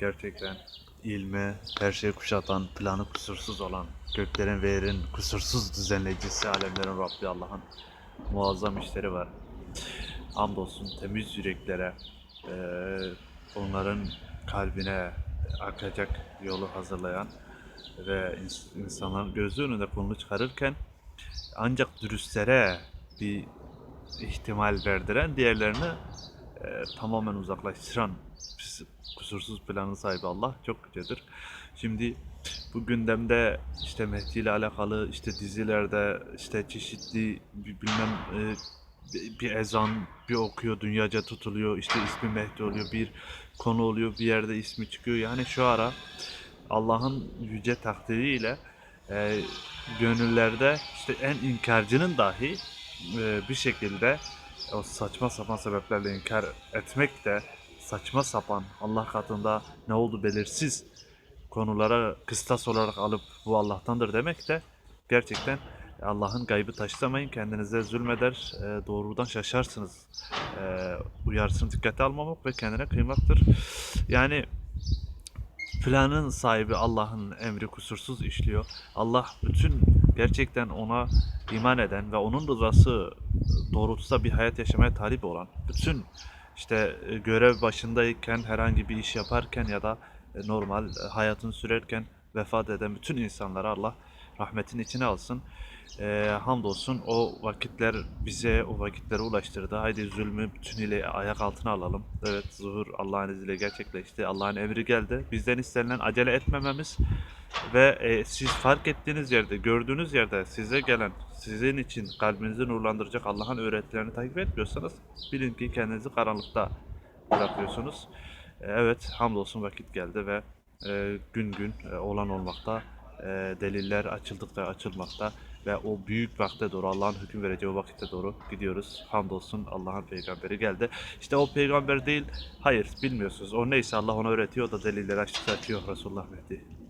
gerçekten ilmi, her şeyi kuşatan, planı kusursuz olan, göklerin ve yerin kusursuz düzenleyicisi, alemlerin Rabbi Allah'ın muazzam işleri var. Hamdolsun temiz yüreklere, e, onların kalbine akacak yolu hazırlayan ve ins- insanların gözü önünde kolunu çıkarırken ancak dürüstlere bir ihtimal verdiren diğerlerini e, tamamen uzaklaştıran kusursuz planın sahibi Allah çok yücedir. Şimdi bu gündemde işte Mehdi ile alakalı işte dizilerde işte çeşitli bilmem e, bir ezan bir okuyor dünyaca tutuluyor işte ismi Mehdi oluyor bir konu oluyor bir yerde ismi çıkıyor yani şu ara Allah'ın yüce takdiriyle e, gönüllerde işte en inkarcının dahi e, bir şekilde o saçma sapan sebeplerle inkar etmek de saçma sapan Allah katında ne oldu belirsiz konulara kıstas olarak alıp bu Allah'tandır demek de gerçekten Allah'ın gaybı taşlamayın kendinize zulmeder e, doğrudan şaşarsınız e, uyarsın dikkate almamak ve kendine kıymaktır. Yani planın sahibi Allah'ın emri kusursuz işliyor. Allah bütün gerçekten ona iman eden ve onun rızası doğrultusunda bir hayat yaşamaya talip olan bütün işte e, görev başındayken herhangi bir iş yaparken ya da e, normal e, hayatını sürerken vefat eden bütün insanlara Allah rahmetin içine alsın. E, hamdolsun o vakitler bize o vakitlere ulaştırdı. Haydi zulmü bütünüyle ayak altına alalım. Evet zuhur Allah'ın izniyle gerçekleşti. Allah'ın emri geldi. Bizden istenilen acele etmememiz ve e, siz fark ettiğiniz yerde, gördüğünüz yerde size gelen, sizin için kalbinizi nurlandıracak Allah'ın öğretilerini takip etmiyorsanız bilin ki kendinizi karanlıkta bırakıyorsunuz. E, evet, hamdolsun vakit geldi ve e, gün gün e, olan olmakta, e, deliller açıldıkça açılmakta ve o büyük vakte doğru Allah'ın hüküm vereceği o vakitte doğru gidiyoruz. Hamdolsun Allah'ın peygamberi geldi. İşte o peygamber değil, hayır bilmiyorsunuz. O neyse Allah ona öğretiyor, da delilleri açıkça açıyor Resulullah Mehdi.